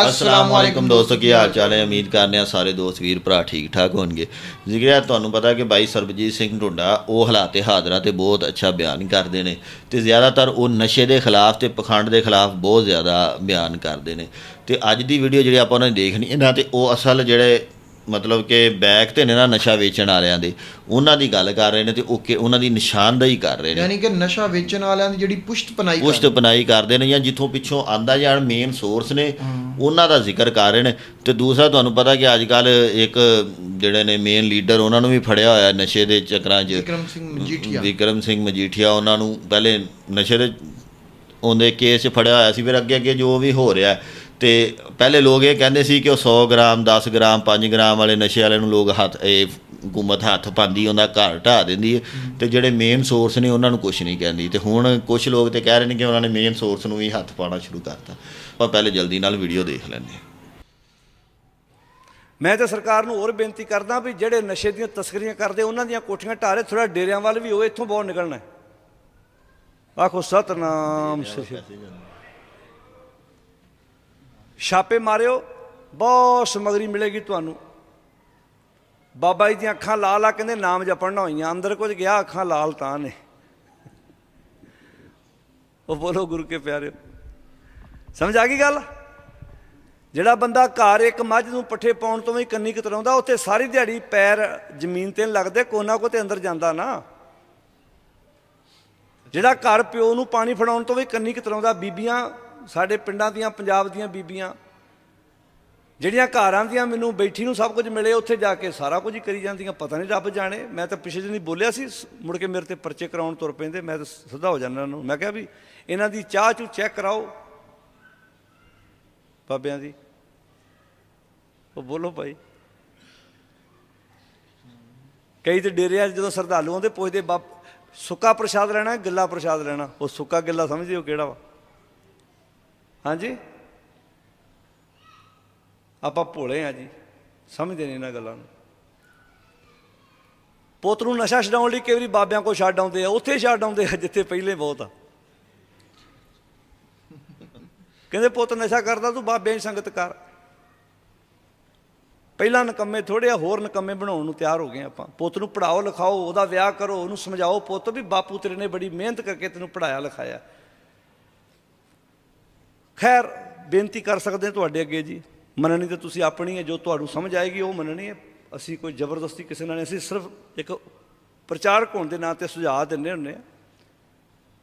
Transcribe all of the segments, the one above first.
ਅਸਲਾਮ ਵਾਲੇਕੁਮ ਦੋਸਤੋ ਕੀ ਹਾਲ ਚਾਲ ਹੈ ਉਮੀਦ ਕਰਨੇ ਆ ਸਾਰੇ ਦੋਸਤ ਵੀਰ ਭਰਾ ਠੀਕ ਠਾਕ ਹੋਣਗੇ ਜ਼ਿਕਰ ਤੁਹਾਨੂੰ ਪਤਾ ਕਿ ਬਾਈ ਸਰਬਜੀਤ ਸਿੰਘ ਢੁੰਡਾ ਉਹ ਹਾਲਾਤੇ ਹਾਜ਼ਰਾ ਤੇ ਬਹੁਤ ਅੱਛਾ ਬਿਆਨ ਕਰਦੇ ਨੇ ਤੇ ਜ਼ਿਆਦਾਤਰ ਉਹ ਨਸ਼ੇ ਦੇ ਖਿਲਾਫ ਤੇ ਪਖੰਡ ਦੇ ਖਿਲਾਫ ਬਹੁਤ ਜ਼ਿਆਦਾ ਬਿਆਨ ਕਰਦੇ ਨੇ ਤੇ ਅੱਜ ਦੀ ਵੀਡੀਓ ਜਿਹੜੀ ਆਪਾਂ ਉਹਨਾਂ ਨੇ ਦੇਖਣੀ ਇਹਨਾਂ ਤੇ ਉਹ ਅਸਲ ਜਿਹੜੇ ਮਤਲਬ ਕਿ ਬੈਕ ਤੇ ਨੇ ਨਾ ਨਸ਼ਾ ਵੇਚਣ ਵਾਲਿਆਂ ਦੇ ਉਹਨਾਂ ਦੀ ਗੱਲ ਕਰ ਰਹੇ ਨੇ ਤੇ ਉਹ ਕਿ ਉਹਨਾਂ ਦੀ ਨਿਸ਼ਾਨਦੇਹੀ ਕਰ ਰਹੇ ਨੇ ਯਾਨੀ ਕਿ ਨਸ਼ਾ ਵੇਚਣ ਵਾਲਿਆਂ ਦੀ ਜਿਹੜੀ ਪੁਸ਼ਤ ਪਨਾਈ ਪੁਸ਼ਤ ਪਨਾਈ ਕਰਦੇ ਨੇ ਜਾਂ ਜਿੱਥੋਂ ਪਿੱਛੋਂ ਆਂਦਾ ਜਾਣ ਮੇਨ ਸੋਰਸ ਨੇ ਉਹਨਾਂ ਦਾ ਜ਼ਿਕਰ ਕਰ ਰਹੇ ਨੇ ਤੇ ਦੂਸਰਾ ਤੁਹਾਨੂੰ ਪਤਾ ਕਿ ਅੱਜ ਕੱਲ ਇੱਕ ਜਿਹੜੇ ਨੇ ਮੇਨ ਲੀਡਰ ਉਹਨਾਂ ਨੂੰ ਵੀ ਫੜਿਆ ਹੋਇਆ ਨਸ਼ੇ ਦੇ ਚੱਕਰਾਂ 'ਚ ਵਿਕਰਮ ਸਿੰਘ ਮਜੀਠੀਆ ਵਿਕਰਮ ਸਿੰਘ ਮਜੀਠੀਆ ਉਹਨਾਂ ਨੂੰ ਪਹਿਲੇ ਨਸ਼ੇ ਦੇ ਉਹਦੇ ਕੇਸ 'ਚ ਫੜਿਆ ਹੋਇਆ ਸੀ ਫਿਰ ਅੱਗੇ ਅੱਗੇ ਜੋ ਵੀ ਹੋ ਰਿਹਾ। ਤੇ ਪਹਿਲੇ ਲੋਕ ਇਹ ਕਹਿੰਦੇ ਸੀ ਕਿ ਉਹ 100 ਗ੍ਰਾਮ 10 ਗ੍ਰਾਮ 5 ਗ੍ਰਾਮ ਵਾਲੇ ਨਸ਼ੇ ਵਾਲੇ ਨੂੰ ਲੋਕ ਹੱਥ ਇਹ ਹਕੂਮਤ ਹੱਥ ਪਾਉਂਦੀ ਉਹਦਾ ਘਰ ਢਾ ਦਿੰਦੀ ਹੈ। ਤੇ ਜਿਹੜੇ ਮੇਨ ਸੋਰਸ ਨੇ ਉਹਨਾਂ ਨੂੰ ਕੁਝ ਨਹੀਂ ਕਹਿੰਦੀ। ਤੇ ਹੁਣ ਕੁਝ ਲੋਕ ਤੇ ਕਹਿ ਰਹੇ ਨੇ ਕਿ ਉਹਨਾਂ ਨੇ ਮੇਨ ਸੋਰਸ ਨੂੰ ਵੀ ਹੱਥ ਪਾਉਣਾ ਸ਼ੁਰੂ ਕਰਤਾ। ਆਪਾਂ ਪਹਿਲੇ ਜਲਦੀ ਨਾਲ ਵੀਡੀਓ ਦੇਖ ਲੈਂਦੇ ਮੈਂ ਤਾਂ ਸਰਕਾਰ ਨੂੰ ਹੋਰ ਬੇਨਤੀ ਕਰਦਾ ਵੀ ਜਿਹੜੇ ਨਸ਼ੇ ਦੀਆਂ ਤਸਕਰੀਆਂ ਕਰਦੇ ਉਹਨਾਂ ਦੀਆਂ ਕੋਠੀਆਂ ਢਾਰੇ ਥੋੜਾ ਡੇਰਿਆਂ ਵੱਲ ਵੀ ਹੋਵੇ ਇੱਥੋਂ ਬਹੁਤ ਨਿਕਲਣਾ। ਆਖੋ ਸਤਨਾਮ ਸ੍ਰੀ ਛਾਪੇ ਮਾਰਿਓ ਬਹੁਤ ਸਮਗਰੀ ਮਿਲੇਗੀ ਤੁਹਾਨੂੰ। ਬਾਬਾ ਜੀ ਦੀਆਂ ਅੱਖਾਂ ਲਾਲ ਆ, ਕਹਿੰਦੇ ਨਾਮ ਜਪਣ ਹੋਈਆਂ। ਅੰਦਰ ਕੁਝ ਗਿਆ, ਅੱਖਾਂ ਲਾਲ ਤਾਂ ਨੇ। ਉਹ ਬੋਲੋ ਗੁਰੂ ਕੇ ਪਿਆਰਿਓ ਸਮਝ ਆ ਗਈ ਗੱਲ? ਜਿਹੜਾ ਬੰਦਾ ਘਰ ਇੱਕ ਮੱਝ ਨੂੰ ਪੱਠੇ ਪਾਉਣ ਤੋਂ ਵੀ ਕੰਨੀ ਕਤਰਾਉਂਦਾ, ਉੱਥੇ ਸਾਰੀ ਦਿਹਾੜੀ ਪੈਰ ਜ਼ਮੀਨ ਤੇ ਲੱਗਦੇ, ਕੋਨਾ ਕੋ ਤੇ ਅੰਦਰ ਜਾਂਦਾ ਨਾ। ਜਿਹੜਾ ਘਰ ਪਿਓ ਨੂੰ ਪਾਣੀ ਫੜਾਉਣ ਤੋਂ ਵੀ ਕੰਨੀ ਕਤਰਾਉਂਦਾ, ਬੀਬੀਆਂ ਸਾਡੇ ਪਿੰਡਾਂ ਦੀਆਂ, ਪੰਜਾਬ ਦੀਆਂ ਬੀਬੀਆਂ ਜਿਹੜੀਆਂ ਘਰਾਂ ਦੀਆਂ ਮੈਨੂੰ ਬੈਠੀ ਨੂੰ ਸਭ ਕੁਝ ਮਿਲੇ, ਉੱਥੇ ਜਾ ਕੇ ਸਾਰਾ ਕੁਝ ਹੀ ਕਰੀ ਜਾਂਦੀਆਂ। ਪਤਾ ਨਹੀਂ ਰੱਬ ਜਾਣੇ, ਮੈਂ ਤਾਂ ਪਿਛਲੇ ਦਿਨ ਹੀ ਬੋਲਿਆ ਸੀ ਮੁੜ ਕੇ ਮੇਰੇ ਤੇ ਪਰਚੇ ਕਰਾਉਣ ਤੁਰ ਪੈਂਦੇ, ਮੈਂ ਤਾਂ ਸਿੱਧਾ ਹੋ ਜਾਂਦਾ ਇਹਨਾਂ ਨੂੰ। ਮੈਂ ਕਿਹਾ ਵੀ ਇਹਨਾਂ ਦੀ ਚਾਹ ਚੂ ਚੈੱਕ ਕਰਾਓ, ਬਾਬਿਆਂ ਦੀ। ਉਹ ਬੋਲੋ ਭਾਈ। ਕਈ ਤੇ ਡੇਰਿਆਂ 'ਚ ਜਦੋਂ ਸਰਦਾਲੂ ਆਉਂਦੇ, ਪੁੱਛਦੇ, ਬਾਪ, ਸੁੱਕਾ ਪ੍ਰਸ਼ਾਦ ਲੈਣਾ ਗਿੱਲਾ ਪ੍ਰਸ਼ਾਦ ਲੈਣਾ? ਉਹ ਸੁੱਕਾ ਗਿੱਲਾ ਸਮਝਦੇ ਹੋ ਕਿਹੜਾ ਵਾ? ਹਾਂਜੀ? ਆਪਾਂ ਭੋਲੇ ਆ ਜੀ, ਸਮਝਦੇ ਨਹੀਂ ਇਹਨਾਂ ਗੱਲਾਂ ਨੂੰ। ਪੁੱਤ ਨੂੰ ਨਸ਼ਾ ਛਡਾਉਣ ਲਈ ਕਈ ਵਾਰੀ ਬਾਬਿਆਂ ਕੋਲ ਛੱਡ ਆਉਂਦੇ ਆ, ਉੱਥੇ ਛੱਡ ਆਉਂਦੇ ਆ, ਜਿੱਥੇ ਪਹਿਲੇ ਬਹੁਤ ਆ। ਕਹਿੰਦੇ, ਪੁੱਤ, ਨਸ਼ਾ ਕਰਦਾ ਤੂੰ, ਬਾਬਿਆਂ ਦੀ ਸੰਗਤ ਕਰ। ਪਹਿਲਾਂ ਨਕੰਮੇ ਥੋੜੇ ਆ, ਹੋਰ ਨਕੰਮੇ ਬਣਾਉਣ ਨੂੰ ਤਿਆਰ ਹੋ ਗਏ ਆਪਾਂ। ਪੁੱਤ ਨੂੰ ਪੜਾਓ ਲਿਖਾਓ, ਉਹਦਾ ਵਿਆਹ ਕਰੋ, ਉਹਨੂੰ ਸਮਝਾਓ, ਪੁੱਤ, ਵੀ ਬਾਪੂ ਤੇਰੇ ਨੇ ਬੜੀ ਮਿਹਨਤ ਕਰਕੇ ਤੈਨੂੰ ਪੜਾਇਆ ਲਿਖਾਇਆ। ਖੈਰ, ਬੇਨਤੀ ਕਰ ਸਕਦੇ ਤੁਹਾਡੇ ਅੱਗੇ ਜੀ। ਮੰਨਣੀ ਤਾਂ ਤੁਸੀਂ ਆਪਣੀ ਹੈ, ਜੋ ਤੁਹਾਨੂੰ ਸਮਝ ਆਏਗੀ, ਉਹ ਮੰਨਣੀ ਹੈ। ਅਸੀਂ ਕੋਈ ਜ਼ਬਰਦਸਤੀ ਕਿਸੇ ਨਾਲ ਅਸੀਂ ਸਿਰਫ ਇੱਕ ਪ੍ਰਚਾਰਕ ਹੋਣ ਦੇ ਨਾਂ ਤੇ ਸੁਝਾਅ ਦਿੰਦੇ ਹੁੰਦੇ ਆ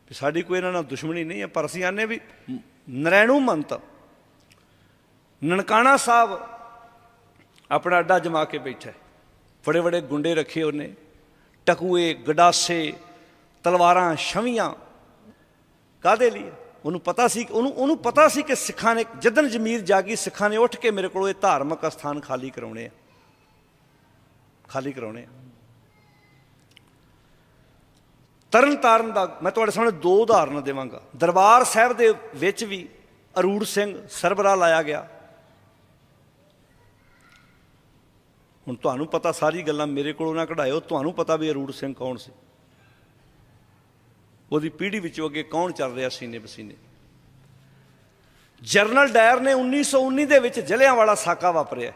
ਵੀ ਸਾਡੀ ਕੋਈ ਇਹਨਾਂ ਨਾਲ ਦੁਸ਼ਮਣੀ ਨਹੀਂ ਹੈ, ਪਰ ਅਸੀਂ ਆਨੇ ਵੀ ਨਰੈਣੂ ਮੰਤ, ਨਨਕਾਣਾ ਸਾਹਿਬ ਆਪਣਾ ਅੱਡਾ ਜਮਾ ਕੇ ਬੈਠਾ ਹੈ। ਬੜੇ ਬੜੇ ਗੁੰਡੇ ਰੱਖੇ ਉਹਨੇ, ਟਕੂਏ, ਗਡਾਸੇ, ਤਲਵਾਰਾਂ, ਛਵੀਆਂ ਕਾਦੇ ਲਈ ਉਹਨੂੰ ਪਤਾ ਸੀ, ਉਹਨੂੰ ਉਹਨੂੰ ਪਤਾ ਸੀ ਕਿ ਸਿੱਖਾਂ ਨੇ, ਜਦਨ ਜ਼ਮੀਰ ਜਾਗੀ ਸਿੱਖਾਂ ਨੇ ਉੱਠ ਕੇ ਮੇਰੇ ਕੋਲੋਂ ਇਹ ਧਾਰਮਿਕ ਸਥਾਨ ਖਾਲੀ ਕਰਾਉਣੇ ਆ। ਖਾਲੀ ਕਰਾਉਣੇ ਆ। ਤਰਨ ਤਾਰਨ ਦਾ, ਮੈਂ ਤੁਹਾਡੇ ਸਾਹਮਣੇ ਦੋ ਉਦਾਹਰਨ ਦੇਵਾਂਗਾ। ਦਰਬਾਰ ਸਾਹਿਬ ਦੇ ਵਿੱਚ ਵੀ ਅਰੂੜ ਸਿੰਘ ਸਰਬਰਾ ਲਾਇਆ ਗਿਆ। ਹੁਣ ਤੁਹਾਨੂੰ ਪਤਾ ਸਾਰੀ ਗੱਲਾਂ ਮੇਰੇ ਕੋਲੋਂ ਨਾ ਕਢਾਇਓ, ਤੁਹਾਨੂੰ ਪਤਾ ਵੀ ਅਰੂੜ ਸਿੰਘ ਕੌਣ ਸੀ। ਉਹਦੀ ਪੀੜ੍ਹੀ ਵਿੱਚੋਂ ਅੱਗੇ ਕੌਣ ਚੱਲ ਰਿਹਾ ਸੀਨੇ ਪਸੀਨੇ? ਜਰਨਲ ਡਾਇਰ ਨੇ 1919 ਦੇ ਵਿੱਚ ਜਲਿਆਂਵਾਲਾ ਸਾਕਾ ਵਾਪਰਿਆ।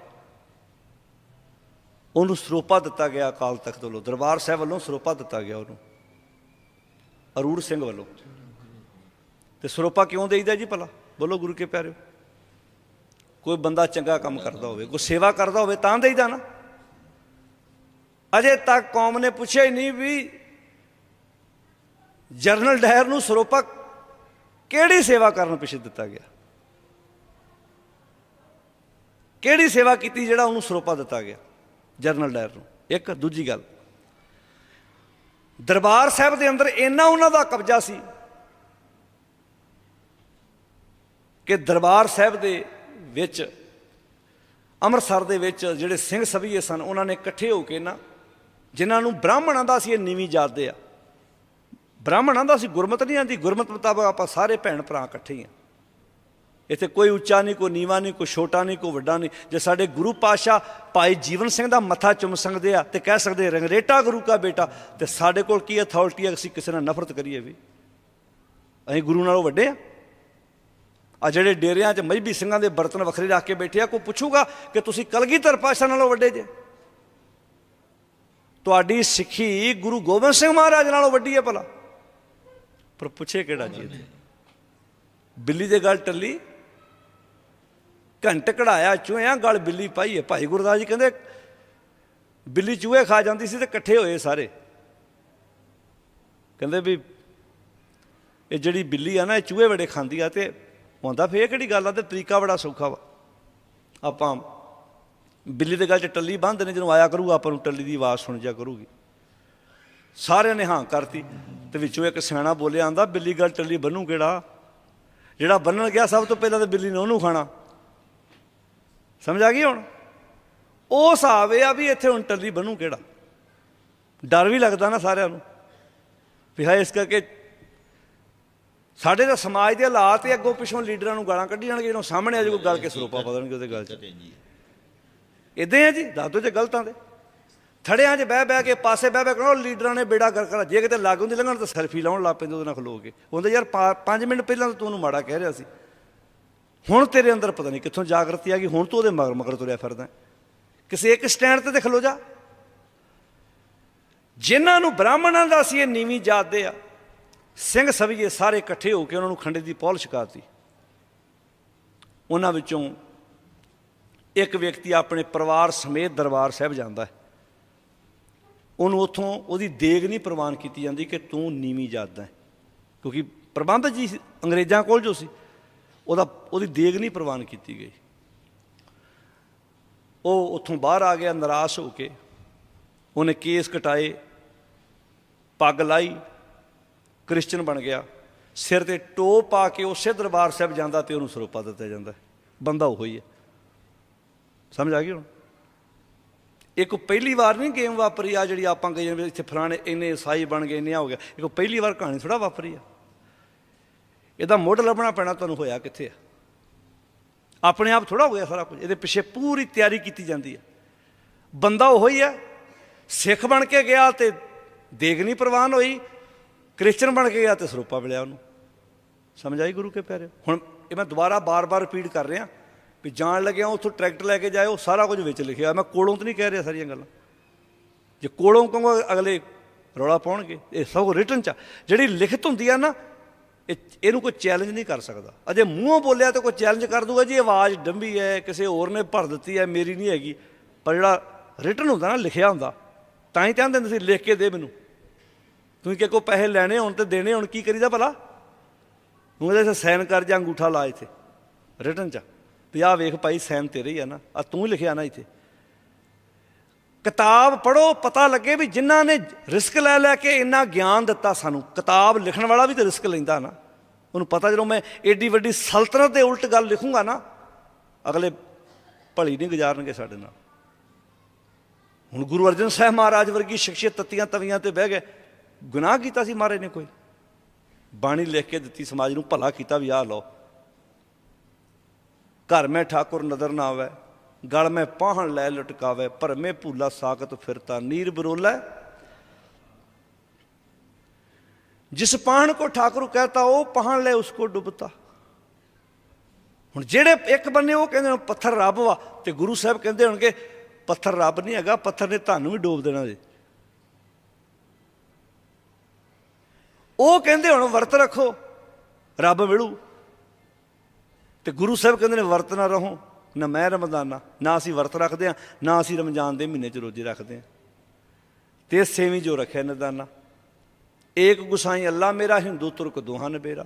ਉਹਨੂੰ ਸਰੋਪਾ ਦਿੱਤਾ ਗਿਆ ਅਕਾਲ ਤਖਤ ਵੱਲੋਂ। ਦਰਬਾਰ ਸਾਹਿਬ ਵੱਲੋਂ ਸਰੋਪਾ ਦਿੱਤਾ ਗਿਆ ਉਹਨੂੰ। ਅਰੂੜ ਸਿੰਘ ਵੱਲੋਂ। ਤੇ ਸਰੋਪਾ ਕਿਉਂ ਦੇਈਦਾ ਜੀ ਭਲਾ? ਬੋਲੋ ਗੁਰੂ ਕੇ ਪਿਆਰਿਓ। ਕੋਈ ਬੰਦਾ ਚੰਗਾ ਕੰਮ ਕਰਦਾ ਹੋਵੇ, ਕੋਈ ਸੇਵਾ ਕਰਦਾ ਹੋਵੇ ਤਾਂ ਦੇਈਦਾ ਨਾ। ਅਜੇ ਤੱਕ ਕੌਮ ਨੇ ਪੁੱਛਿਆ ਹੀ ਨਹੀਂ ਵੀ ਜਰਨਲ ਡਾਇਰ ਨੂੰ ਸਰੋਪਾ ਕਿਹੜੀ ਸੇਵਾ ਕਰਨ ਪਿੱਛੇ ਦਿੱਤਾ ਗਿਆ? ਕਿਹੜੀ ਸੇਵਾ ਕੀਤੀ ਜਿਹੜਾ ਉਹਨੂੰ ਸਰੋਪਾ ਦਿੱਤਾ ਗਿਆ ਜਰਨਲ ਡਾਇਰ ਨੂੰ? ਇੱਕ, ਦੂਜੀ ਗੱਲ। ਦਰਬਾਰ ਸਾਹਿਬ ਦੇ ਅੰਦਰ ਇੰਨਾ ਉਹਨਾਂ ਦਾ ਕਬਜ਼ਾ ਸੀ ਕਿ ਦਰਬਾਰ ਸਾਹਿਬ ਦੇ ਵਿੱਚ, ਅੰਮ੍ਰਿਤਸਰ ਦੇ ਵਿੱਚ ਜਿਹੜੇ ਸਿੰਘ ਸਭੀਏ ਸਨ, ਉਹਨਾਂ ਨੇ ਇਕੱਠੇ ਹੋ ਕੇ ਨਾ, ਜਿਨ੍ਹਾਂ ਨੂੰ ਬ੍ਰਾਹਮਣਾਂ ਦਾ ਸੀ, ਇਹ ਨੀਵੀਂ ਜਾਤਦੇ ਆ। ਬ੍ਰਾਹਮਣ ਆਂਦਾ ਸੀ, ਗੁਰਮਤ ਨਹੀਂ ਆਂਦੀ। ਗੁਰਮਤ ਮੁਤਾਬਕ ਆਪਾਂ ਸਾਰੇ ਭੈਣ ਭਰਾ ਇਕੱਠੇ ਹੀ ਆ। ਇੱਥੇ ਕੋਈ ਉੱਚਾ ਨਹੀਂ, ਕੋਈ ਨੀਵਾ ਨਹੀਂ, ਕੋਈ ਛੋਟਾ ਨਹੀਂ, ਕੋਈ ਵੱਡਾ ਨਹੀਂ। ਜੇ ਸਾਡੇ ਗੁਰੂ ਪਾਸ਼ਾ ਭਾਈ ਜੀਵਨ ਸਿੰਘ ਦਾ ਮੱਥਾ ਚੁੰਮ ਸਕਦੇ ਆ ਤੇ ਕਹਿ ਸਕਦੇ ਰੰਗਰੇਟਾ ਗੁਰੂ ਕਾ ਬੇਟਾ, ਤੇ ਸਾਡੇ ਕੋਲ ਕੀ ਅਥਾਰਟੀ ਹੈ ਅਸੀਂ ਕਿਸੇ ਨਾਲ ਨਫ਼ਰਤ ਕਰੀਏ ਵੀ? ਅਸੀਂ ਗੁਰੂ ਨਾਲੋਂ ਵੱਡੇ ਆ। ਆ ਜਿਹੜੇ ਡੇਰਿਆਂ 'ਚ ਮਜਬੀ ਸਿੰਘਾਂ ਦੇ ਬਰਤਨ ਵੱਖਰੇ ਰੱਖ ਕੇ ਬੈਠੇ ਆ, ਕੋਈ ਪੁੱਛੂਗਾ ਕਿ ਤੁਸੀਂ ਕਲਗੀਧਰ ਪਾਸ਼ਾ ਨਾਲੋਂ ਵੱਡੇ ਜੇ? ਤੁਹਾਡੀ ਸਿੱਖੀ ਗੁਰੂ ਗੋਬਿੰਦ ਸਿੰਘ ਮਹਾਰਾਜ ਨਾਲੋਂ ਵੱਡੀ ਹੈ ਭਲਾ। ਪਰ ਪੁੱਛੇ ਕਿਹੜਾ ਜੀ ਇਹਦੇ? ਬਿੱਲੀ ਦੇ ਗੱਲ ਟੱਲੀ। ਘੰਟ ਕਢਾਇਆ ਚੂਹਿਆਂ ਗਲ ਬਿੱਲੀ ਪਾਈ ਹੈ। ਭਾਈ ਗੁਰਦਾਸ ਜੀ ਕਹਿੰਦੇ ਬਿੱਲੀ ਚੂਹੇ ਖਾ ਜਾਂਦੀ ਸੀ ਤੇ ਇਕੱਠੇ ਹੋਏ ਸਾਰੇ। ਕਹਿੰਦੇ ਵੀ ਇਹ ਜਿਹੜੀ ਬਿੱਲੀ ਆ ਨਾ ਇਹ ਚੂਹੇ ਬੜੇ ਖਾਂਦੀ ਆ ਤੇ ਹੁੰਦਾ ਫੇਰ ਕਿਹੜੀ ਗੱਲ ਆ? ਤੇ ਤਰੀਕਾ ਬੜਾ ਸੌਖਾ ਵਾ। ਆਪਾਂ ਬਿੱਲੀ ਦੇ ਗੱਲ 'ਚ ਟੱਲੀ ਬੰਨ੍ਹਦੇ ਨੇ ਜਦੋਂ ਆਇਆ ਕਰੂਗਾ ਆਪਾਂ ਨੂੰ ਟੱਲੀ ਦੀ ਆਵਾਜ਼ ਸੁਣ ਜਾ ਕਰੂਗੀ। ਸਾਰਿਆਂ ਨੇ ਹਾਂ ਕਰਤੀ। ਤੇ ਵਿੱਚੋਂ ਇੱਕ ਸਿਆਣਾ ਬੋਲਿਆ ਆਂਦਾ ਬਿੱਲੀ ਗੱਲ ਟੱਲੀ ਬੰਨੂ ਕਿਹੜਾ? ਜਿਹੜਾ ਬੰਨਣ ਗਿਆ ਸਭ ਤੋਂ ਪਹਿਲਾਂ ਤਾਂ ਬਿੱਲੀ ਨੇ ਉਹਨੂੰ ਖਾਣਾ। ਸਮਝ ਆ ਗਈ ਹੁਣ? ਉਹ ਹਿਸਾਬ ਇਹ ਆ ਵੀ ਇੱਥੇ ਹੁਣ ਟੱਲੀ ਬੰਨੂ ਕਿਹੜਾ? ਡਰ ਵੀ ਲੱਗਦਾ ਨਾ ਸਾਰਿਆਂ ਨੂੰ। ਵੀ ਹਾਂ ਇਸ ਕਰਕੇ ਸਾਡੇ ਦਾ ਸਮਾਜ ਦੇ ਹਾਲਾਤ ਇਹ ਅੱਗੋਂ ਪਿੱਛੋਂ ਲੀਡਰਾਂ ਨੂੰ ਗਾਲਾਂ ਕੱਢੀ ਜਾਣਗੇ ਜਦੋਂ ਸਾਹਮਣੇ ਆ ਜੇ ਕੋਈ ਗੱਲ ਕੇ ਸਰੂਪਾ ਪਾ ਦੇਣਗੇ ਉਹਦੇ ਗੱਲ 'ਚ। ਇਦਾਂ ਹੈ ਜੀ ਦੱਸ ਦਿਓ ਜੇ ਗਲਤਾਂ ਦੇ ਥੜਿਆਂ 'ਚ ਬਹਿ ਬਹਿ ਕੇ ਪਾਸੇ ਬਹਿ ਬਹਿ ਕਰੋ ਲੀਡਰਾਂ ਨੇ ਬੇੜਾ ਕਰ ਕਰ, ਜੇ ਕਿਤੇ ਲੱਗ ਹੁੰਦੀ ਲੰਘਣ ਤਾਂ ਸੈਲਫੀ ਲਾਉਣ ਲੱਗ ਪੈਂਦੇ ਉਹਦੇ ਨਾਲ ਖਲੋ ਕੇ। ਉਹਦੇ ਯਾਰ 5 ਮਿੰਟ ਪਹਿਲਾਂ ਤਾਂ ਤੂੰ ਉਹਨੂੰ ਮਾੜਾ ਕਹਿ ਰਿਹਾ ਸੀ। ਹੁਣ ਤੇਰੇ ਅੰਦਰ ਪਤਾ ਨਹੀਂ ਕਿੱਥੋਂ ਜਾਗਰਤੀ ਆ ਗਈ, ਹੁਣ ਤੂੰ ਉਹਦੇ ਮਗਰ ਮਗਰ ਤੁਰਿਆ ਫਿਰਦਾ ਕਿਸੇ ਇੱਕ ਸਟੈਂਡ ਤੇ ਤੇ ਖਲੋ ਜਾ। ਜਿਨ੍ਹਾਂ ਨੂੰ ਬ੍ਰਾਹਮਣਾਂ ਦਾ ਸੀ ਇਹ ਨੀਵੀਂ ਜਾਤ ਦੇ ਆ, ਸਿੰਘ ਸਭੀਏ ਸਾਰੇ ਇਕੱਠੇ ਹੋ ਕੇ ਉਹਨਾਂ ਨੂੰ ਖੰਡੇ ਦੀ ਪੌਲ ਛਕਾਤੀ। ਉਹਨਾਂ ਵਿੱਚੋਂ ਇੱਕ ਵਿਅਕਤੀ ਆਪਣੇ ਪਰਿਵਾਰ ਸਮੇਤ ਦਰਬਾਰ ਸਾਹਿਬ ਜਾਂਦਾ ਹੈ। ਉਹਨੂੰ ਉੱਥੋਂ ਉਹਦੀ ਦੇਗ ਨਹੀਂ ਪ੍ਰਵਾਨ ਕੀਤੀ ਜਾਂਦੀ ਕਿ ਤੂੰ ਨੀਵੀਂ ਜਾਤ ਦਾ ਕਿਉਂਕਿ ਪ੍ਰਬੰਧ ਜੀ ਅੰਗਰੇਜ਼ਾਂ ਕੋਲ ਜੋ ਸੀ, ਉਹਦਾ ਉਹਦੀ ਦੇਗ ਨਹੀਂ ਪ੍ਰਵਾਨ ਕੀਤੀ ਗਈ। ਉਹ ਉੱਥੋਂ ਬਾਹਰ ਆ ਗਿਆ, ਨਿਰਾਸ਼ ਹੋ ਕੇ ਉਹਨੇ ਕੇਸ ਕਟਾਏ, ਪੱਗ ਲਾਈ, ਕ੍ਰਿਸਚਨ ਬਣ ਗਿਆ। ਸਿਰ ਤੇ ਟੋਪ ਪਾ ਕੇ ਉਸੇ ਦਰਬਾਰ ਸਾਹਿਬ ਜਾਂਦਾ ਤੇ ਉਹਨੂੰ ਸਰੋਪਾ ਦਿੱਤਾ ਜਾਂਦਾ। ਬੰਦਾ ਉਹ ਹੀ ਹੈ। ਸਮਝ ਆ ਗਈ ਹੁਣ? ਇਹ ਕੋਈ ਪਹਿਲੀ ਵਾਰ ਨਹੀਂ ਗੇਮ ਵਾਪਰੀ ਆ ਜਿਹੜੀ ਆਪਾਂ ਕਹੀਏ ਜਾਂਦੇ ਇੱਥੇ ਫਲਾਣੇ ਇੰਨੇ ਈਸਾਈ ਬਣ ਗਏ, ਇੰਨੇ ਹੋ ਗਿਆ ਇਹ ਕੋਈ ਪਹਿਲੀ ਵਾਰ ਕਹਾਣੀ ਥੋੜਾ ਵਾਪਰੀ ਆ। ਇਹਦਾ ਮੁੱਢ ਲੱਭਣਾ ਪੈਣਾ ਤੁਹਾਨੂੰ ਹੋਇਆ ਕਿੱਥੇ ਆ? ਆਪਣੇ ਆਪ ਥੋੜਾ ਹੋ ਗਿਆ ਸਾਰਾ ਕੁਝ। ਇਹਦੇ ਪਿੱਛੇ ਪੂਰੀ ਤਿਆਰੀ ਕੀਤੀ ਜਾਂਦੀ ਹੈ ਬੰਦਾ ਉਹ ਹੀ ਹੈ ਸਿੱਖ ਬਣ ਕੇ ਗਿਆ ਤੇ ਦੇਗ ਨਹੀਂ ਪ੍ਰਵਾਨ ਹੋਈ, ਕ੍ਰਿਸਚਨ ਬਣ ਕੇ ਗਿਆ ਤੇ ਸਰੂਪਾ ਮਿਲਿਆ ਉਹਨੂੰ। ਸਮਝ ਆਈ ਗੁਰੂ ਕੇ ਪਿਆਰੇ ਹੁਣ ਇਹ ਮੈਂ ਦੁਬਾਰਾ ਬਾਰ-ਬਾਰ ਰਿਪੀਟ ਕਰ ਰਿਹਾ। ਵੀ ਜਾਣ ਲੱਗਿਆ, ਉੱਥੋਂ ਟਰੈਕਟਰ ਲੈ ਕੇ ਜਾਇਓ, ਸਾਰਾ ਕੁਝ ਵਿੱਚ ਲਿਖਿਆ। ਮੈਂ ਕੋਲੋਂ ਤਾਂ ਨਹੀਂ ਕਹਿ ਰਿਹਾ ਸਾਰੀਆਂ ਗੱਲਾਂ। ਜੇ ਕੋਲੋਂ ਕਹੂੰਗਾ, ਅਗਲੇ ਰੌਲਾ ਪਾਉਣਗੇ। ਇਹ ਸਭ ਰਿਟਨ ਚ ਜਿਹੜੀ ਲਿਖਤ ਹੁੰਦੀ ਆ ਨਾ, ਇਹ ਇਹਨੂੰ ਕੋਈ ਚੈਲੰਜ ਨਹੀਂ ਕਰ ਸਕਦਾ। ਅਜੇ ਮੂੰਹੋਂ ਬੋਲਿਆ ਤਾਂ ਕੋਈ ਚੈਲੰਜ ਕਰ ਦੂਗਾ ਜੀ, ਆਵਾਜ਼ ਡੰਬੀ ਹੈ, ਕਿਸੇ ਹੋਰ ਨੇ ਭਰ ਦਿੱਤੀ ਹੈ, ਮੇਰੀ ਨਹੀਂ ਹੈਗੀ। ਪਰ ਜਿਹੜਾ ਰਿਟਨ ਹੁੰਦਾ ਨਾ, ਲਿਖਿਆ ਹੁੰਦਾ, ਤਾਂ ਹੀ ਕਹਿੰਦੇ ਹੁੰਦੇ ਸੀ, ਲਿਖ ਕੇ ਦੇ ਮੈਨੂੰ। ਤੁਸੀਂ ਕਿ ਕੋ ਪੈਸੇ ਲੈਣੇ ਹੋਣ ਤੇ ਦੇਣੇ ਹੋਣ, ਕੀ ਕਰੀਦਾ ਭਲਾ? ਤੂੰ ਇਹਦੇ ਸਾਈਨ ਕਰ ਜਾਂ ਅੰਗੂਠਾ ਲਾ ਇੱਥੇ। ਰਿਟਨ ਚ ਵੀ ਆਹ ਵੇਖ ਭਾਈ ਸਾਈਨ ਤੇਰੇ ਹੀ ਆ ਨਾ। ਆ ਤੂੰ ਲਿਖਿਆ ਨਾ ਇੱਥੇ। ਕਿਤਾਬ ਪੜੋ ਪਤਾ ਲੱਗੇ ਵੀ ਜਿਨ੍ਹਾਂ ਨੇ ਰਿਸਕ ਲੈ ਲੈ ਕੇ ਇੰਨਾ ਗਿਆਨ ਦਿੱਤਾ ਸਾਨੂੰ। ਕਿਤਾਬ ਲਿਖਣ ਵਾਲਾ ਵੀ ਤਾਂ ਰਿਸਕ ਲੈਂਦਾ ਨਾ। ਉਹਨੂੰ ਪਤਾ ਜਦੋਂ ਮੈਂ ਏਡੀ ਵੱਡੀ ਸਲਤਨਤ ਦੇ ਉਲਟ ਗੱਲ ਲਿਖੂੰਗਾ ਨਾ, ਅਗਲੇ ਭਲੀ ਨਹੀਂ ਗੁਜ਼ਾਰਨਗੇ ਸਾਡੇ ਨਾਲ। ਹੁਣ ਗੁਰੂ ਅਰਜਨ ਸਾਹਿਬ ਮਹਾਰਾਜ ਵਰਗੀ ਸ਼ਖਸੀਅਤ ਤਤੀਆਂ ਤਵੀਆਂ ਤੇ ਬਹਿ ਗਏ। ਗੁਨਾਹ ਕੀਤਾ ਸੀ ਮਹਾਰਾਜ ਨੇ ਕੋਈ। ਬਾਣੀ ਲਿਖ ਕੇ ਦਿੱਤੀ, ਸਮਾਜ ਨੂੰ ਭਲਾ ਕੀਤਾ ਵੀ ਆਹ ਲਓ। ਘਰ ਮੈਂ ਠਾਕੁਰ ਨਦਰ ਨਾ ਆਵੇ ਗਲ ਮੈਂ ਪਾਹਣ ਲੈ ਲਟਕਾਵੇ ਭਰਮੇ ਭੂਲਾ ਸਾਖਤ ਫਿਰਤਾ, ਨੀਰ ਬਰੋਲਾ। ਜਿਸ ਪਾਹਣ ਕੋ ਠਾਕੁਰ ਕਹਤਾ, ਉਹ ਪਾਹਣ ਲੈ ਉਸਕੋ ਡੁੱਬਤਾ। ਹੁਣ ਜਿਹੜੇ ਇੱਕ ਬੰਨੇ ਉਹ ਕਹਿੰਦੇ ਨੇ ਪੱਥਰ ਰੱਬ ਵਾ, ਤੇ ਗੁਰੂ ਸਾਹਿਬ ਕਹਿੰਦੇ ਹੋਣਗੇ, ਪੱਥਰ ਰੱਬ ਨਹੀਂ ਹੈਗਾ, ਪੱਥਰ ਨੇ ਤੁਹਾਨੂੰ ਵੀ ਡੋਬ ਦੇਣਾ ਜੀ। ਉਹ ਕਹਿੰਦੇ ਹੁਣ ਵਰਤ ਰੱਖੋ, ਰੱਬ ਮਿਲੂ। ਤੇ ਗੁਰੂ ਸਾਹਿਬ ਕਹਿੰਦੇ ਨੇ, ਵਰਤ ਨਾ ਰਹੋ, ਨਾ ਮੈਂ ਰਮਜ਼ਾਨਾ, ਨਾ ਅਸੀਂ ਵਰਤ ਰੱਖਦੇ ਆ ਨਾ ਅਸੀਂ ਰਮਜ਼ਾਨ ਦੇ ਮਹੀਨੇ 'ਚ ਰੋਜ਼ੇ ਰੱਖਦੇ ਆ ਤੇ ਸੇਵੀ ਜੋ ਰੱਖਿਆ ਨਦਾਨਾ ਏਕ ਗੁਸਾਈ ਅੱਲਾ ਮੇਰਾ, ਹਿੰਦੂ ਤੁਰਕ ਦੋਹਾਂ ਨਬੇਰਾ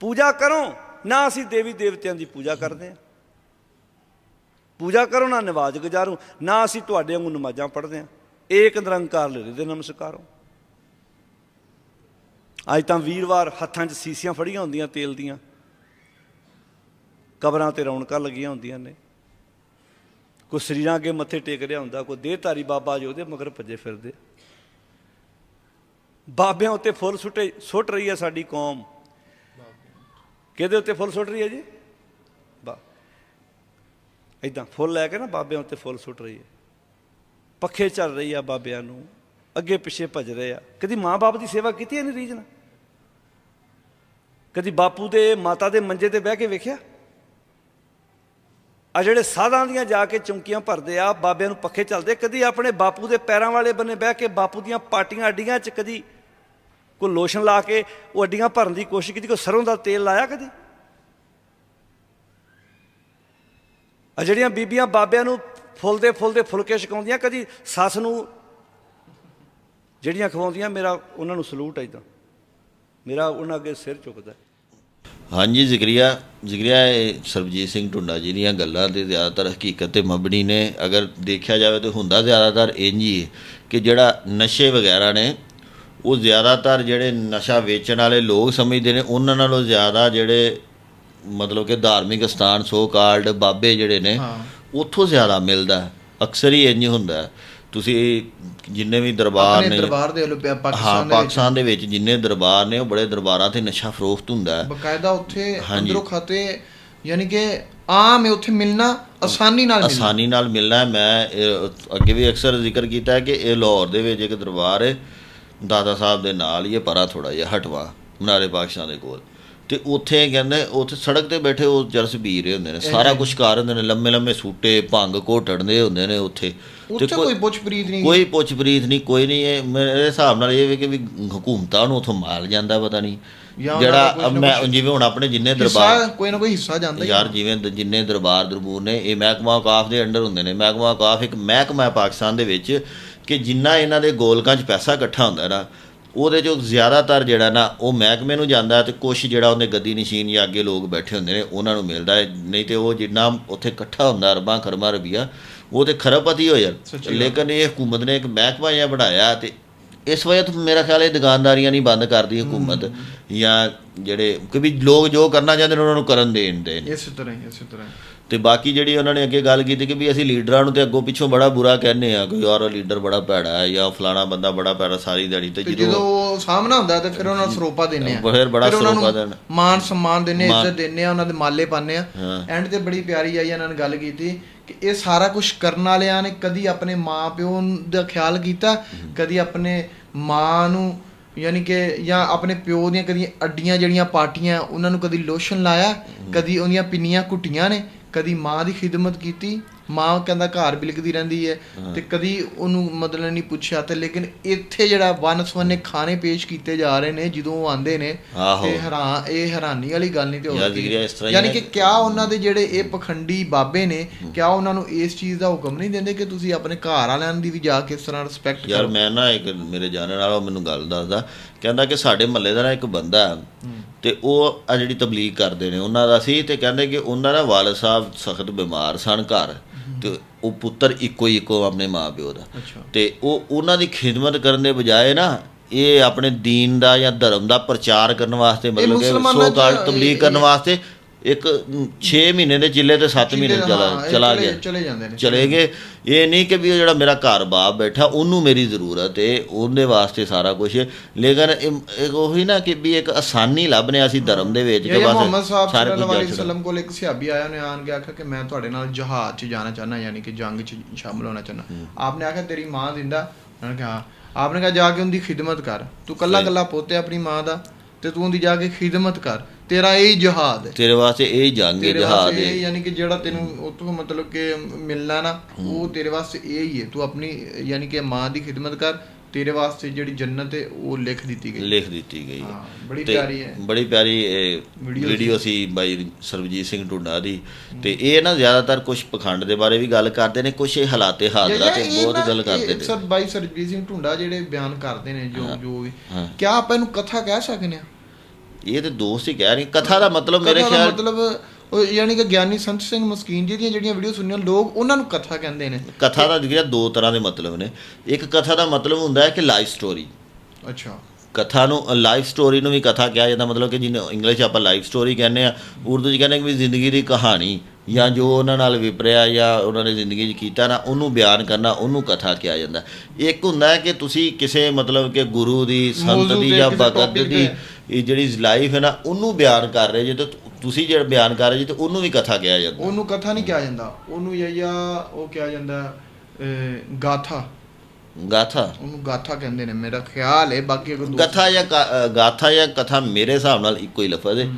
ਪੂਜਾ ਕਰੋ, ਨਾ ਅਸੀਂ ਦੇਵੀ ਦੇਵਤਿਆਂ ਦੀ ਪੂਜਾ ਕਰਦੇ ਆ ਪੂਜਾ ਕਰੋ, ਨਾ ਨਵਾਜ਼ ਗੁਜ਼ਾਰੋ, ਨਾ ਅਸੀਂ ਤੁਹਾਡੇ ਵਾਂਗੂ ਨਮਾਜ਼ਾਂ ਪੜ੍ਹਦੇ ਆ ਏਕ ਨਿਰੰਕਾਰ ਲੈ ਦੇ ਨਮਸਕਾਰੋ। ਅੱਜ ਤਾਂ ਵੀਰਵਾਰ, ਹੱਥਾਂ 'ਚ ਸੀਸੀਆਂ ਫੜੀਆਂ ਹੁੰਦੀਆਂ, ਤੇਲ ਦੀਆਂ। ਕਬਰਾਂ ਤੇ ਰੌਣਕਾਂ ਲੱਗੀਆਂ ਹੁੰਦੀਆਂ ਨੇ। ਕੋਈ ਸਰੀਰਾਂ ਅੱਗੇ ਮੱਥੇ ਟੇਕ ਰਿਹਾ ਹੁੰਦਾ, ਕੋਈ ਦੇਹਧਾਰੀ ਬਾਬਾ ਜੋ ਉਹਦੇ ਮਗਰ ਭੱਜੇ ਫਿਰਦੇ। ਬਾਬਿਆਂ ਉੱਤੇ ਫੁੱਲ ਸੁੱਟੇ, ਸੁੱਟ ਰਹੀ ਹੈ ਸਾਡੀ ਕੌਮ। ਕਿਹਦੇ ਉੱਤੇ ਫੁੱਲ ਸੁੱਟ ਰਹੀ ਹੈ ਜੀ? ਬਾ ਇਦਾਂ ਫੁੱਲ ਲੈ ਕੇ ਨਾ ਬਾਬਿਆਂ ਉੱਤੇ ਫੁੱਲ ਸੁੱਟ ਰਹੀ ਹੈ। ਪੱਖੇ ਚੱਲ ਰਹੀ ਆ ਬਾਬਿਆਂ ਨੂੰ, ਅੱਗੇ ਪਿੱਛੇ ਭੱਜ ਰਹੇ ਆ। ਕਦੀ ਮਾਂ-ਬਾਪ ਦੀ ਸੇਵਾ ਕੀਤੀ ਹੈ ਨਹੀਂ ਰੀਜਨ ਕਦੀ ਬਾਪੂ ਦੇ, ਮਾਤਾ ਦੇ ਮੰਜੇ ਤੇ ਬਹਿ ਕੇ ਵੇਖਿਆ? ਆ ਜਿਹੜੇ ਸਾਧਾਂ ਦੀਆਂ ਜਾ ਕੇ ਚੁੰਕੀਆਂ ਭਰਦੇ ਆ ਬਾਬਿਆਂ ਨੂੰ ਪੱਖੇ ਚੱਲਦੇ, ਕਦੀ ਆਪਣੇ ਬਾਪੂ ਦੇ ਪੈਰਾਂ ਵਾਲੇ ਬੰਨੇ ਬਹਿ ਕੇ ਬਾਪੂ ਦੀਆਂ ਪਾਟੀਆਂ ਅੱਡੀਆਂ 'ਚ ਕਦੀ ਕੋਈ ਲੋਸ਼ਨ ਲਾ ਕੇ ਉਹ ਅੱਡੀਆਂ ਭਰਨ ਦੀ ਕੋਸ਼ਿਸ਼ ਕੀਤੀ, ਕੋਈ ਸਰੋਂ ਦਾ ਤੇਲ ਲਾਇਆ ਕਦੀ? ਆ ਜਿਹੜੀਆਂ ਬੀਬੀਆਂ ਬਾਬਿਆਂ ਨੂੰ ਫੁੱਲਦੇ ਫੁੱਲਦੇ ਫੁਲਕੇ ਛਕਾਉਂਦੀਆਂ, ਕਦੀ ਸੱਸ ਨੂੰ ਜਿਹੜੀਆਂ ਖਵਾਉਂਦੀਆਂ, ਮੇਰਾ ਉਹਨਾਂ ਨੂੰ ਸਲੂਟ ਹੈ ਇਦਾਂ ਮੇਰਾ ਉਹਨਾਂ ਅੱਗੇ ਸਿਰ ਝੁਕਦਾ। ਹਾਂਜੀ ਜ਼ਿਕਰੀਆ ਜ਼ਿਕਰੀਆ ਸਰਬਜੀਤ ਸਿੰਘ ਟੁੰਡਾ ਜੀ ਦੀਆਂ ਗੱਲਾਂ ਤੇ ਜ਼ਿਆਦਾਤਰ ਹਕੀਕਤ ਤੇ ਮਬਣੀ ਨੇ ਅਗਰ ਦੇਖਿਆ ਜਾਵੇ ਤਾਂ ਹੁੰਦਾ ਜ਼ਿਆਦਾਤਰ ਇੰਜ ਹੀ ਕਿ ਜਿਹੜਾ ਨਸ਼ੇ ਵਗੈਰਾ ਨੇ ਉਹ ਜ਼ਿਆਦਾਤਰ ਜਿਹੜੇ ਨਸ਼ਾ ਵੇਚਣ ਵਾਲੇ ਲੋਕ ਸਮਝਦੇ ਨੇ ਉਹਨਾਂ ਨਾਲੋਂ ਜ਼ਿਆਦਾ ਜਿਹੜੇ ਮਤਲਬ ਕਿ ਧਾਰਮਿਕ ਸਥਾਨ ਸੋ ਕਾਲਡ ਬਾਬੇ ਜਿਹੜੇ ਨੇ। ਉੱਥੋਂ ਜ਼ਿਆਦਾ ਮਿਲਦਾ। ਅਕਸਰ ਹੀ ਇੰਜ ਹੁੰਦਾ। ਤੁਸੀਂ ਜਿੰਨੇ ਵੀ ਦਰਬਾਰ ਨੇ ਦਰਬਾਰ ਦੇ ਪਾਕਿਸਤਾਨ ਦੇ ਪਾਕਿਸਤਾਨ ਦੇ ਵਿੱਚ ਜਿੰਨੇ ਦਰਬਾਰ ਨੇ ਉਹ ਬੜੇ ਦਰਬਾਰਾਂ ਤੇ ਨਸ਼ਾ ਫਰੋਖਤ ਹੁੰਦਾ ਹੈ। ਬਕਾਇਦਾ ਉੱਥੇ। ਅੰਦਰੋਂ ਖਾਤੇ ਯਾਨੀ ਕਿ ਆਮ ਹੈ ਉੱਥੇ ਮਿਲਣਾ ਆਸਾਨੀ ਨਾਲ ਮਿਲਣਾ। ਆਸਾਨੀ ਨਾਲ ਮਿਲਣਾ। ਮੈਂ ਅੱਗੇ ਵੀ ਅਕਸਰ ਜ਼ਿਕਰ ਕੀਤਾ ਹੈ ਕਿ ਇਹ ਲਾਹੌਰ ਦੇ ਵਿੱਚ ਇੱਕ ਦਰਬਾਰ ਹੈ। ਦਾਦਾ ਸਾਹਿਬ ਦੇ ਨਾਲ ਹੀ ਇਹ ਪਰਾ ਥੋੜਾ ਜਿਹਾ ਹਟਵਾ ਮਨਾਰੇ ਪਾਕਿਸਤਾਨ ਦੇ ਕੋਲ। ਤੇ ਉੱਥੇ ਕਹਿੰਦੇ ਉੱਥੇ ਸੜਕ ਤੇ ਬੈਠੇ ਉਹ ਜਰਸ ਪੀ ਰਹੇ ਹੁੰਦੇ ਨੇ। ਸਾਰਾ ਕੁਝ ਕਰ ਹੁੰਦੇ ਨੇ। ਲੰਮੇ ਲੰਮੇ ਸੂਟੇ ਭੰਗ ਘੋਟਣ ਦੇ ਹੁੰਦੇ ਨੇ ਉੱਥੇ। ਉੱਥੇ ਕੋਈ ਪੁੱਛ ਪ੍ਰੀਤ ਨਹੀਂ। ਕੋਈ ਪੁੱਛ ਪ੍ਰੀਤ ਨਹੀਂ ਕੋਈ ਨਹੀਂ। ਇਹ ਮੇਰੇ ਹਿਸਾਬ ਨਾਲ ਇਹ ਵੀ ਕਿ ਵੀ ਹਕੂਮਤਾਂ ਨੂੰ ਉਥੋਂ ਮਾਲ ਜਾਂਦਾ ਪਤਾ ਨਹੀਂ। ਜਿਹੜਾ ਮੈਂ ਜਿਵੇਂ ਹੁਣ ਆਪਣੇ ਜਿੰਨੇ ਦਰਬਾਰ ਕੋਈ ਨਾ ਕੋਈ ਹਿੱਸਾ ਜਾਂਦਾ ਯਾਰ ਜਿਵੇਂ ਜਿੰਨੇ ਦਰਬਾਰ ਦਰਬੂਰ ਨੇ ਇਹ ਮਹਿਕਮਾ ਔਕਾਫ ਦੇ ਅੰਡਰ ਹੁੰਦੇ ਨੇ। ਮਹਿਕਮਾ ਔਕਾਫ ਇੱਕ ਮਹਿਕਮਾ ਹੈ ਪਾਕਿਸਤਾਨ ਦੇ ਵਿੱਚ ਕਿ ਜਿੰਨਾ ਇਹਨਾਂ ਦੇ ਗੋਲਕਾਂ 'ਚ ਪੈਸਾ ਇਕੱਠਾ ਹੁੰਦਾ ਨਾ ਉਹਦੇ 'ਚੋਂ ਜ਼ਿਆਦਾਤਰ ਜਿਹੜਾ ਨਾ ਉਹ ਮਹਿਕਮੇ ਨੂੰ ਜਾਂਦਾ ਤੇ ਕੁਛ ਜਿਹੜਾ ਉਹਦੇ ਗੱਦੀ ਨਸ਼ੀਨ ਜਾਂ ਅੱਗੇ ਲੋਕ ਬੈਠੇ ਹੁੰਦੇ ਨੇ ਉਹਨਾਂ ਨੂੰ ਮਿਲਦਾ ਹੈ। ਨਹੀਂ ਤੇ ਉਹ ਜਿੰਨਾ ਉੱਥੇ ਇਕੱਠਾ ਹੁੰਦਾ ਅਰਬਾਂ ਖਰਮਾਂ ਰੁਪਈਆ ਉਹ ਤੇ ਖਰਬਪਤੀ ਹੋ ਗੱਲ। ਲੇਕਿਨ ਇਹ ਹਕੂਮਤ ਨੇ ਇੱਕ ਮਹਿਕਮਾ ਜਿਹਾ ਬਣਾਇਆ ਤੇ ਇਸ ਵਜ੍ਹਾ ਤੋਂ ਮੇਰਾ ਖਿਆਲ ਇਹ ਦੁਕਾਨਦਾਰੀਆਂ ਨਹੀਂ ਬੰਦ ਕਰਦੀ ਹਕੂਮਤ ਜਾਂ ਜਿਹੜੇ ਕਿ ਵੀ ਲੋਕ ਜੋ ਕਰਨਾ ਚਾਹੁੰਦੇ ਨੇ ਉਹਨਾਂ ਨੂੰ ਕਰਨ ਦੇਣ ਦੇ ਇਸੇ ਤਰ੍ਹਾਂ ਹੀ ਇਸੇ ਤਰ੍ਹਾਂ। ਤੇ ਬਾਕੀ ਜਿਹੜੀ ਉਹਨਾਂ ਨੇ ਅੱਗੇ ਗੱਲ ਕੀਤੀ ਕਿ ਵੀ ਅਸੀਂ ਲੀਡਰਾਂ ਨੂੰ ਤੇ ਅੱਗੋਂ ਪਿੱਛੋਂ ਬੜਾ ਬੁਰਾ ਕਹਿੰਦੇ ਆ ਕਿ ਯਾਰ ਉਹ ਲੀਡਰ ਬੜਾ ਭੈੜਾ ਹੈ ਜਾਂ ਫਲਾਣਾ ਬੰਦਾ ਬੜਾ ਭੈੜਾ ਸਾਰੀ ਦਿਹਾੜੀ ਤੇ ਜਦੋਂ ਜਦੋਂ ਉਹ ਸਾਹਮਣਾ ਹੁੰਦਾ ਤੇ ਫਿਰ ਉਹਨਾਂ ਨੂੰ ਸਰੋਪਾ ਦਿੰਨੇ ਆ ਫਿਰ ਬੜਾ ਸਰੋਪਾ ਦੇਣ। ਮਾਨ ਸਨਮਾਨ ਦਿੰਨੇ ਇੱਜ਼ਤ ਦਿੰਨੇ ਆ ਉਹਨਾਂ ਦੇ ਮਾਲੇ ਪਾਉਂਦੇ ਆ। ਐਂਡ ਤੇ ਬੜੀ ਪਿਆਰੀ ਆਈ ਇਹਨਾਂ ਨੇ ਗੱਲ ਕੀਤੀ ਕਿ ਇਹ ਸਾਰਾ ਕੁਝ ਕਰਨ ਵਾਲਿਆਂ ਨੇ ਕਦੀ ਆਪਣੇ ਮਾਂ ਪਿਓ ਦਾ ਖਿਆਲ ਕੀਤਾ ਕਦੀ ਆਪਣੇ ਮਾਂ ਨੂੰ ਯਾਨੀ ਕਿ ਜਾਂ ਆਪਣੇ ਪਿਓ ਦੀਆਂ ਕਦੀ ਅੱਡੀਆਂ ਜਿਹੜੀਆਂ ਪਾਰਟੀਆਂ ਉਹਨਾਂ ਨੂੰ ਕਦੀ ਲੋਸ਼ਨ ਲਾਇਆ ਕਦੀ ਉਹਦੀਆਂ ਪਿੰਨੀਆਂ ਕੁੱਟੀਆਂ ਨੇ ਕਦੀ ਮਾਂ ਦੀ ਖਿਦਮਤ ਕੀਤੀ ਮਾਂ ਕਹਿੰਦਾ ਘਰ ਬਿਲਕਦੀ ਰਹਿੰਦੀ ਹੈ ਤੇ ਕਦੀ ਉਹਨੂੰ ਮਤਲਬ ਨਹੀਂ ਪੁੱਛਿਆ ਤੇ ਲੇਕਿਨ ਇੱਥੇ ਜਿਹੜਾ ਵਨ ਸਵੰਨੇ ਖਾਣੇ ਪੇਸ਼ ਕੀਤੇ ਜਾ ਰਹੇ ਨੇ ਜਦੋਂ ਉਹ ਆਂਦੇ ਨੇ। ਤੇ ਹੈਰਾਨ ਇਹ ਹੈਰਾਨੀ ਵਾਲੀ ਗੱਲ ਨਹੀਂ ਤੇ ਯਾਰ ਹੋਰ ਯਾਨੀ ਕਿ ਕਿਆ ਉਹਨਾਂ ਦੇ ਜਿਹੜੇ ਇਹ ਪਖੰਡੀ ਬਾਬੇ ਨੇ ਕਿਆ ਉਹਨਾਂ ਨੂੰ ਇਸ ਚੀਜ਼ ਦਾ ਹੁਕਮ ਨਹੀਂ ਦਿੰਦੇ ਕਿ ਤੁਸੀਂ ਆਪਣੇ ਘਰ ਵਾਲਿਆਂ ਦੀ ਵੀ ਜਾ ਕੇ ਇਸ ਤਰ੍ਹਾਂ ਰਿਸਪੈਕਟ ਯਾਰ ਕਰੋ? ਮੈਂ ਨਾ ਇੱਕ ਮੇਰੇ ਜਾਣਨ ਵਾਲਾ ਮੈਨੂੰ ਗੱਲ ਦੱਸਦਾ ਕਹਿੰਦਾ ਕਿ ਸਾਡੇ ਮਹੱਲੇ ਦਾ ਇੱਕ ਬੰਦਾ ਹੈ, ਤੇ ਉਹ ਆ ਜਿਹੜੀ ਤਬਲੀਗ ਕਰਦੇ ਨੇ ਉਹਨਾਂ ਦਾ ਸੀ ਤੇ ਕਹਿੰਦੇ ਕਿ ਉਹਨਾਂ ਦਾ ਵਾਲਦ ਸਾਹਿਬ ਸਖਤ ਬਿਮਾਰ ਸਨ ਘਰ। ਤੇ ਉਹ ਪੁੱਤਰ ਇੱਕੋ ਹੀ ਇੱਕੋ ਆਪਣੇ ਮਾਪਿਓ ਦਾ। ਅੱਛਾ। ਤੇ ਉਹ ਉਹਨਾਂ ਦੀ ਖਿਦਮਤ ਕਰਨ ਦੇ ਬਜਾਏ ਨਾ ਇਹ ਆਪਣੇ ਦੀਨ ਦਾ ਜਾਂ ਧਰਮ ਦਾ ਪ੍ਰਚਾਰ ਕਰਨ ਵਾਸਤੇ ਮਤਲਬ ਕਿ ਸੋ ਕਾਲ ਤਬਲੀਗ ਕਰਨ ਵਾਸਤੇ ਇੱਕ 6 ਮਹੀਨੇ ਦੇ ਚਿੱਲੇ ਤੇ 7 ਮਹੀਨੇ ਚਲਾ ਚਲਾ ਗਿਆ। ਚਲੇ ਜਾਂਦੇ ਨੇ। ਚਲੇ ਗਏ। ਇਹ ਨਹੀਂ ਕਿ ਵੀ ਜਿਹੜਾ ਮੇਰਾ ਘਰ ਬਾਪ ਬੈਠਾ ਉਹਨੂੰ ਮੇਰੀ ਜ਼ਰੂਰਤ ਹੈ ਉਹਦੇ ਵਾਸਤੇ ਸਾਰਾ ਕੁਝ ਲੇਕਿਨ ਇਹ- ਉਹੀ ਨਾ ਕਿ ਵੀ ਇੱਕ ਆਸਾਨੀ ਲੱਭਨੇ ਅਸੀਂ ਧਰਮ ਦੇ ਵਿੱਚ ਇਹ ਬਸ ਮੁਹੰਮਦ ਸਾਹਿਬ ਸਾਰੇ ਸੱਲੱਲਾਹੁ ਅਲੈਹਿ। ਵਸੱਲਮ ਕੋਲ ਇੱਕ ਸਿਹਾਬੀ ਆਇਆ ਉਹਨੇ ਆਣ ਕੇ ਆਖਿਆ ਕਿ ਮੈਂ ਤੁਹਾਡੇ ਨਾਲ ਜਹਾਜ਼ 'ਚ ਜਾਣਾ ਚਾਹੁੰਦਾ ਯਾਨੀ ਕਿ ਜੰਗ 'ਚ ਸ਼ਾਮਲ ਹੋਣਾ ਚਾਹੁੰਦਾ। ਆਪਨੇ ਆਖਿਆ ਤੇਰੀ ਮਾਂ ਜ਼ਿੰਦਾ ਉਹਨੇ ਕਿਹਾ ਹਾਂ ਆਪਨੇ ਕਿਹਾ ਜਾ ਕੇ ਉਹਦੀ ਖਿਦਮਤ ਕਰ। ਤੂੰ ਕੱਲਾ। ਕੱਲਾ ਪੋਤੇ ਆਪਣੀ ਮਾਂ ਦਾ ਤੇ ਤੂੰ ਉਹਦੀ ਜਾ ਕੇ ਖਿਦਮਤ ਕਰ। ਤੇਰਾ ਇਹ ਜਹਾਦ ਹੈ। ਤੇਰੇ ਵਾਸਤੇ ਇਹ ਜੰਗ ਹੈ ਜਹਾਦ ਹੈ। ਯਾਨੀ ਕਿ ਜਿਹੜਾ ਤੈਨੂੰ ਉਤੋਂ ਮਤਲਬ ਕਿ ਮਿਲਣਾ ਨਾ ਉਹ ਤੇਰੇ ਵਾਸਤੇ ਇਹ ਹੀ ਹੈ। ਤੂੰ ਆਪਣੀ ਯਾਨੀ ਕਿ ਮਾਂ ਦੀ ਖਿਦਮਤ ਕਰ ਤੇਰੇ ਵਾਸਤੇ ਜਿਹੜੀ ਜੰਨਤ ਹੈ ਉਹ ਲਿਖ ਦਿੱਤੀ ਗਈ। ਲਿਖ ਦਿੱਤੀ ਗਈ ਹਾਂ, ਬੜੀ ਪਿਆਰੀ ਹੈ। ਬੜੀ ਪਿਆਰੀ ਇਹ ਵੀਡੀਓ ਸੀ। ਬਾਈ ਸਰਬਜੀਤ ਸਿੰਘ ਟੁੰਡਾ ਦੀ। ਤੇ ਇਹ ਨਾ ਜ਼ਿਆਦਾਤਰ ਕੁਝ ਪਖੰਡ ਦੇ ਬਾਰੇ ਵੀ ਗੱਲ ਕਰਦੇ ਨੇ ਕੁਝ ਇਹ ਹਾਲਾਤੇ ਹਾਜ਼ਰਾ ਤੇ ਬਹੁਤ ਗੱਲ ਕਰਦੇ ਨੇ। ਸਰ ਬਾਈ ਸਰਜੀਤ ਸਿੰਘ ਢੁੰਡਾ ਜਿਹੜੇ ਬਿਆਨ ਕਰਦੇ ਨੇ ਜੋ ਜੋ। ਕਿਆ ਆਪਾਂ ਇਹਨੂੰ ਕਥਾ ਕਹਿ ਸਕਨੇ ਆ ਇਹ ਤੇ ਦੋਸਤ ਹੀ ਕਹਿ ਰਹੇ ਕਥਾ ਦਾ ਮਤਲਬ ਮੇਰੇ ਖਿਆਲ ਮਤਲਬ ਉਹ ਯਾਨੀ ਕਿ ਗਿਆਨੀ ਸੰਤ ਸਿੰਘ ਮਸਕੀਨ ਜੀ ਦੀਆਂ ਜਿਹੜੀਆਂ ਵੀਡੀਓ ਸੁਣੀਆਂ ਲੋਕ ਉਹਨਾਂ ਨੂੰ ਕਥਾ ਕਹਿੰਦੇ ਨੇ। ਕਥਾ ਦਾ ਜਿਹੜਾ ਦੋ ਤਰ੍ਹਾਂ ਦੇ ਮਤਲਬ ਨੇ। ਇੱਕ ਕਥਾ ਦਾ ਮਤਲਬ ਹੁੰਦਾ ਹੈ ਕਿ ਲਾਈਫ ਸਟੋਰੀ ਅੱਛਾ। ਕਥਾ ਨੂੰ ਲਾਈਫ ਸਟੋਰੀ ਨੂੰ ਵੀ ਕਥਾ ਕਿਹਾ ਜਾਂਦਾ। ਮਤਲਬ ਕਿ ਜਿਹਨੂੰ ਇੰਗਲਿਸ਼ ਆਪਾਂ ਲਾਈਫ ਸਟੋਰੀ ਕਹਿੰਦੇ ਆ। ਉਰਦੂ 'ਚ ਕਹਿੰਦੇ ਕਿ ਵੀ ਜ਼ਿੰਦਗੀ ਦੀ ਕਹਾਣੀ। ਜਾਂ ਜੋ ਉਹਨਾਂ ਨਾਲ ਵਿਪਰਿਆ ਜਾਂ ਉਹਨਾਂ ਨੇ ਜ਼ਿੰਦਗੀ 'ਚ ਕੀਤਾ ਨਾ ਉਹਨੂੰ ਬਿਆਨ ਕਰਨਾ ਉਹਨੂੰ ਕਥਾ ਕਿਹਾ ਜਾਂਦਾ। ਇੱਕ ਹੁੰਦਾ ਹੈ ਕਿ ਤੁਸੀਂ ਕਿਸੇ ਮਤਲਬ ਕਿ ਗੁਰੂ ਦੀ ਸੰਤ ਦੀ ਜਾਂ ਭਗਤ ਦੀ। ਇਹ ਜਿਹੜੀ ਲਾਈਫ ਹੈ ਨਾ ਉਹਨੂੰ ਬਿਆਨ ਕਰ ਰਹੇ ਜੇ ਤੇ ਤੁਸੀਂ ਜਿਹੜਾ ਬਿਆਨ ਕਰ ਰਹੇ ਜੀ ਤੇ ਉਹਨੂੰ ਵੀ ਕਥਾ ਕਿਹਾ ਜਾਂਦਾ। ਉਹਨੂੰ ਕਥਾ ਨਹੀਂ ਕਿਹਾ ਜਾਂਦਾ। ਉਹਨੂੰ ਯਾ ਉਹ ਕਿਹਾ ਜਾਂਦਾ ਗਾਥਾ। ਗਾਥਾ? ਉਹਨੂੰ ਗਾਥਾ ਕਹਿੰਦੇ ਨੇ ਮੇਰਾ ਖਿਆਲ ਹੈ ਬਾਕੀ ਦੋਸਤ- ਗਾਥਾ ਜਾਂ ਗਾਥਾ ਜਾਂ ਕਥਾ ਮੇਰੇ ਹਿਸਾਬ ਨਾਲ ਇੱਕੋ ਹੀ ਲਫ਼ਜ਼ ਹੈ।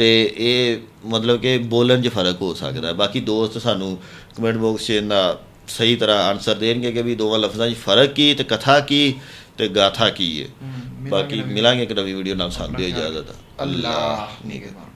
ਤੇ ਇਹ ਮਤਲਬ ਕਿ ਬੋਲਣ 'ਚ ਫ਼ਰਕ ਹੋ ਸਕਦਾ ਹੈ। ਬਾਕੀ ਦੋਸਤ ਸਾਨੂੰ ਕਮੈਂਟ ਬਾਕਸ 'ਚ ਇਹਦਾ ਸਹੀ ਤਰ੍ਹਾਂ ਆਨਸਰ ਦੇਣਗੇ ਕਿ ਵੀ ਦੋਵਾਂ ਲਫ਼ਜ਼ਾਂ 'ਚ ਫ਼ਰਕ ਕੀ ਤੇ ਕਥਾ ਕੀ ਤੇ ਗਾਥਾ ਕੀ ਹੈ। ਬਾਕੀ ਮਿਲਾਂਗੇ ਇੱਕ ਨਵੀਂ ਵੀਡੀਓ ਨਾਲ ਸਾਨੂੰ ਦਿਓ ਇਜਾਜ਼ਤ ਅੱਲਾਹ ਨਿਗਹਿਬਾਨ